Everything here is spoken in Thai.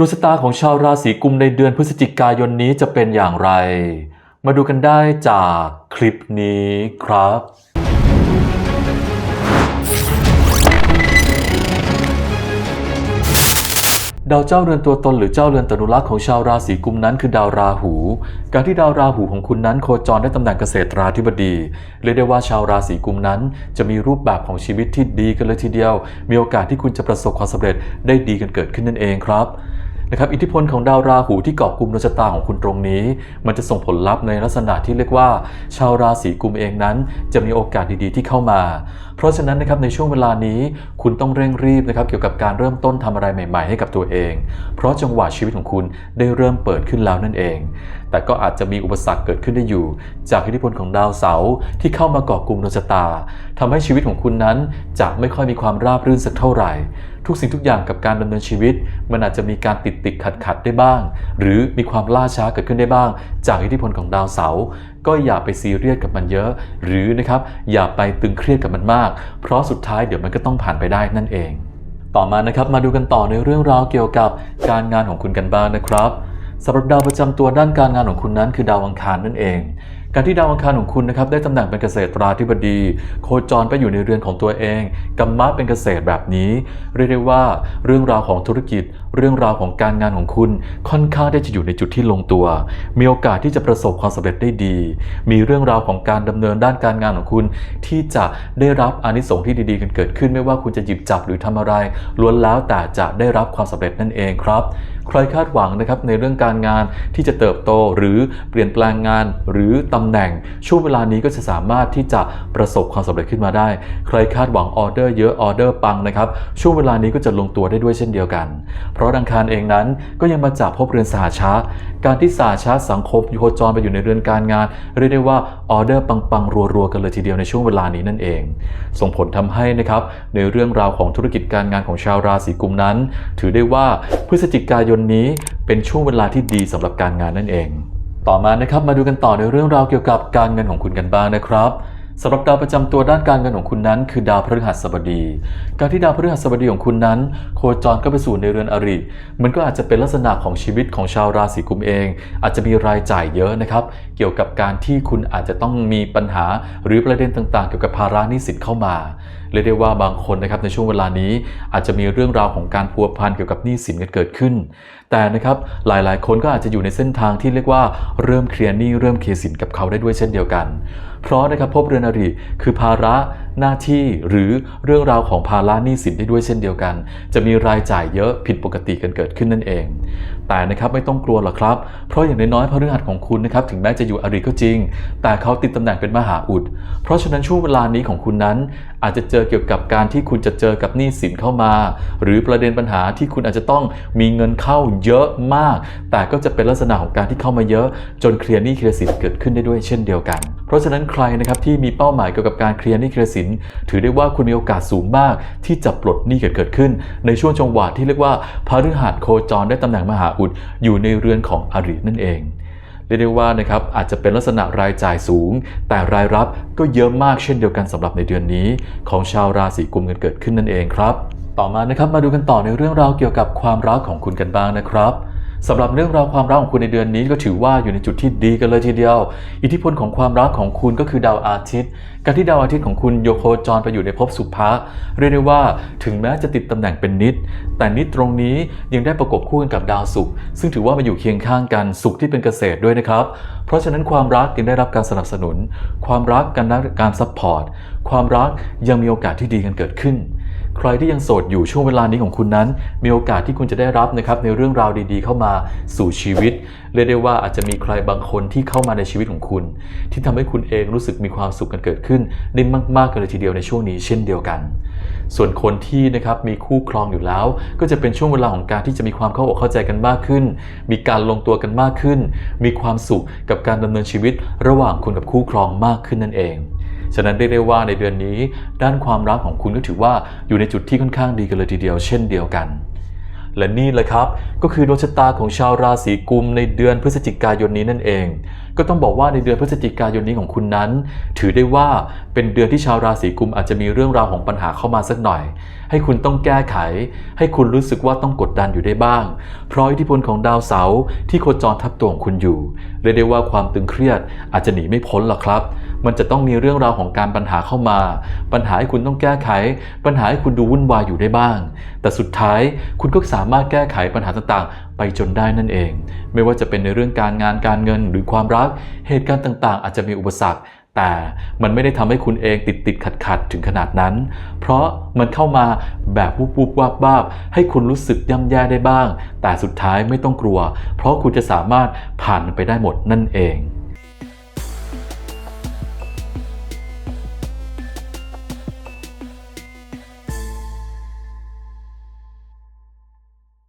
ดวงชะตาของชาวราศีกุมในเดือนพฤศจิกายนนี้จะเป็นอย่างไร มาดูกันได้จากคลิปนี้ครับ ดาวเจ้าเรือนตัวตนหรือเจ้าเรือนตนุรักษ์ของชาวราศีกุมนั้นคือดาวราหู การที่ดาวราหูของคุณนั้นโคจรได้ตำแหน่งเกษตราธิบดีเรียกได้ว่าชาวราศีกุมนั้น จะมีรูปแบบของชีวิตที่ดีกันเลยทีเดียว มีโอกาสที่คุณจะประสบความสำเร็จได้ดีกันเกิดขึ้นนั่นเองครับ นะครับอิทธิพลของดาวราหูที่เกาะกลุ่มดวงชะตาของคุณตรงนี้ มันจะส่งผลลัพธ์ในลักษณะที่เรียกว่า ชาวราศีกุมเองนั้น จะมีโอกาสดีๆที่เข้ามา เพราะฉะนั้นนะครับในช่วงเวลานี้คุณต้องเร่งรีบนะครับเกี่ยวกับการเริ่มต้นทำอะไรใหม่ๆ ให้กับตัวเอง เพราะจังหวะชีวิตของคุณได้เริ่มเปิดขึ้นแล้วนั่นเอง แต่ก็อาจจะมีอุปสรรคเกิดขึ้นได้อยู่ จากอิทธิพลของดาวเสาร์ที่เข้ามาเกาะกลุ่มดวงชะตาทำให้ชีวิตของคุณนั้นจะไม่ค่อยมีความราบรื่นสักเท่าไหร่ ทุกสิ่งทุกอย่างกับการดำเนินชีวิต มันอาจจะมีการติดติดขัดขัดได้บ้าง หรือมีความล่าช้าเกิดขึ้นได้บ้าง จากอิทธิพลของดาวเสาร์ก็อย่าไปซีเรียสกับมันเยอะ หรือนะครับอย่าไปตึงเครียดกับมันมาก เพราะสุดท้ายเดี๋ยวมันก็ต้องผ่านไปได้นั่นเอง ต่อมานะครับมาดูกันต่อในเรื่องราวเกี่ยวกับการงานของคุณกันบ้างนะครับสำหรับดาวประจำตัวด้านการงานของคุณนั้นคือดาวอังคารนั่นเองการที่ดาวอังคารของคุณนะครับได้ตำแหน่งเป็นเกษตราธิบดี โคจรไปอยู่ในเรือนของตัวเองกัมมะเป็นเกษตรแบบนี้ เรียกได้ว่าเรื่องราวของธุรกิจเรื่องราวของการงานของคุณค่อนข้างที่จะอยู่ในจุดที่ลงตัว มีโอกาสที่จะประสบความสำเร็จได้ดี มีเรื่องราวของการดำเนินด้านการงานของคุณ ที่จะได้รับอานิสงส์ที่ดีๆกันเกิดขึ้น ไม่ว่าคุณจะหยิบจับหรือทำอะไร ล้วนแล้วแต่จะได้รับความสำเร็จนั่นเองครับ ใครคาดหวังนะครับในเรื่องการงานที่จะเติบโตหรือเปลี่ยนแปลงงานหรือตำแหน่ง ช่วงเวลานี้ก็จะสามารถที่จะประสบความสำเร็จขึ้นมาได้ ใครคาดหวังออเดอร์เยอะออเดอร์ปังนะครับช่วงเวลานี้ก็จะลงตัวได้ด้วยเช่นเดียวกันราะดังคารเองนั้นก็ยังมาจากภพเรือนสหชาการที่สหชาสังคมโคจรไปอยู่ในเรือนการงาน เรียกได้ว่าออเดอร์ปังๆ รัวๆ กันเลยทีเดียวในช่วงเวลานี้นั่นเอง ส่งผลทำให้นะครับในเรื่องราวของธุรกิจการงานของชาวราศีกุมนั้น ถือได้ว่าพฤศจิกายนนี้เป็นช่วงเวลาที่ดีสำหรับการงานนั่นเอง ต่อมานะครับมาดูกันต่อในเรื่องราวเกี่ยวกับการเงินของคุณกันบ้างนะครับ สำหรับดาวประจำตัวด้านการเงินของคุณนั้น คือดาวพฤหัสบดี การที่ดาวพฤหัสบดีของคุณนั้น โคจรก็ไปสู่ในเรือนอริ มันก็อาจจะเป็นลักษณะของชีวิตของชาวราศีกุมเอง อาจจะมีรายจ่ายเยอะนะครับ เกี่ยวกับการที่คุณอาจจะต้องมีปัญหาหรือประเด็นต่างๆ เกี่ยวกับภาระหนี้สินเข้ามาเรียกได้ว่าบางคนนะครับในช่วงเวลานี้อาจจะมีเรื่องราวของการพัวพันเกี่ยวกับหนี้สินกันเกิดขึ้น แต่นะครับหลายๆ คนก็อาจจะอยู่ในเส้นทางที่เรียกว่าเริ่มเคลียร์หนี้เริ่มเคลียร์สินกับเขาได้ด้วยเช่นเดียวกัน เพราะนะครับภพเรือนอริคือภาระหน้าที่หรือเรื่องราวของภาระหนี้สินได้ด้วยเช่นเดียวกัน จะมีรายจ่ายเยอะผิดปกติกันเกิดขึ้นนั่นเอง แต่นะครับไม่ต้องกลัวหรอกครับ เพราะอย่างน้อยๆพฤหัสของคุณนะครับถึงแม้จะอยู่อริก็จริง แต่เขาติดตำแหน่งเป็นมหาอุด เพราะฉะนั้นช่วงเวลานี้ของคุณนั้น อาจจะเจอเกี่ยวกับการที่คุณจะเจอกับหนี้สินเข้ามา หรือประเด็นปัญหาที่คุณอาจจะต้องมีเงินเข้าเยอะมาก แต่ก็จะเป็นลักษณะของการที่เข้ามาเยอะ จนเคลียร์หนี้เคลียร์สินเกิดขึ้นได้ด้วยเช่นเดียวกัน เพราะฉะนั้นใครนะครับที่มีเป้าหมายเกี่ยวกับการเคลียร์หนี้เคลียร์สิน ถือได้ว่าคุณมีโอกาสสูงมาก ที่จะปลดหนี้เกิดเกิดขึ้น ในช่วงจังหวะที่เรียกว่าพฤหัสโคจรได้ตำแหน่งมหาอุดอยู่ในเรือนของอรินั่นเองเรียกได้ว่านะครับอาจจะเป็นลักษณะรายจ่ายสูง แต่รายรับก็เยอะมากเช่นเดียวกันสำหรับในเดือนนี้ ของชาวราศีกุมกันเกิดขึ้นนั่นเองครับ ต่อมานะครับมาดูกันต่อในเรื่องราวเกี่ยวกับความรักของคุณกันบ้างนะครับ สำหรับเรื่องราวความรักของคุณในเดือนนี้ก็ถือว่าอยู่ในจุดที่ดีกันเลยทีเดียว อิทธิพลของความรักของคุณก็คือดาวอาทิตย์ การที่ดาวอาทิตย์ของคุณโยโคจรไปอยู่ในภพสุภะเรียกได้ว่าถึงแม้จะติดตำแหน่งเป็นนิด แต่นิดตรงนี้ยังได้ประกบคู่กันกับดาวศุกร์ซึ่งถือว่ามาอยู่เคียงข้างกันศุกร์ที่เป็นเกษตรด้วยนะครับ เพราะฉะนั้นความรักยังได้รับการสนับสนุน ความรักการการซัพพอร์ตความรักยังมีโอกาสที่ดีกันเกิดขึ้น ใครที่ยังโสดอยู่ช่วงเวลานี้ของคุณนั้น มีโอกาสที่คุณจะได้รับนะครับในเรื่องราวดีๆ เข้ามาสู่ชีวิตเรียกได้ว่าอาจจะมีใครบางคนที่เข้ามาในชีวิตของคุณ ที่ทำให้คุณเองรู้สึกมีความสุขกันเกิดขึ้นได้มากๆกันเลยทีเดียวในช่วงนี้เช่นเดียวกัน ส่วนคนที่นะครับมีคู่ครองอยู่แล้ว ก็จะเป็นช่วงเวลาของการที่จะมีความเข้าอกเข้าใจกันมากขึ้น มีการลงตัวกันมากขึ้น มีความสุขกับการดำเนินชีวิต ระหว่างคุณกับคู่ครองมากขึ้นนั่นเอง ฉะนั้นเรียกได้ว่าในเดือนนี้ ด้านความรักของคุณก็ถือว่าอยู่ในจุดที่ค่อนข้างดีกันเลยทีเดียว เช่นเดียวกัน และนี่แหละครับ ก็คือดวงชะตาของชาวราศีกุมในเดือนพฤศจิกายนนี้นั่นเอง ก็ต้องบอกว่าในเดือนพฤศจิกายนนี้ของคุณนั้น ถือได้ว่าเป็นเดือนที่ชาวราศีกุมอาจจะมีเรื่องราวของปัญหาเข้ามาสักหน่อย ให้คุณต้องแก้ไข ให้คุณรู้สึกว่าต้องกดดันอยู่ได้บ้าง เพราะอิทธิพลของดาวเสาร์ที่โคจรทับตัวของคุณอยู่เรียกได้ว่าความตึงเครียดอาจจะหนีไม่พ้นหรอกครับ มันจะต้องมีเรื่องราวของการปัญหาเข้ามา ปัญหาให้คุณต้องแก้ไข ปัญหาให้คุณดูวุ่นวายอยู่ได้บ้าง แต่สุดท้ายคุณก็สามารถแก้ไขปัญหาต่างๆ ไปจนได้นั่นเอง ไม่ว่าจะเป็นในเรื่องการงานการเงินหรือความรัก เหตุการณ์ต่างๆ อาจจะมีอุปสรรคแต่มันไม่ได้ทำให้คุณเองติดติดขัดขัดถึงขนาดนั้น เพราะมันเข้ามาแบบวุบวุบวาบวาบให้คุณรู้สึกย่ำแย่ได้บ้าง แต่สุดท้ายไม่ต้องกลัว เพราะคุณจะสามารถผ่านไปได้หมดนั่นเอง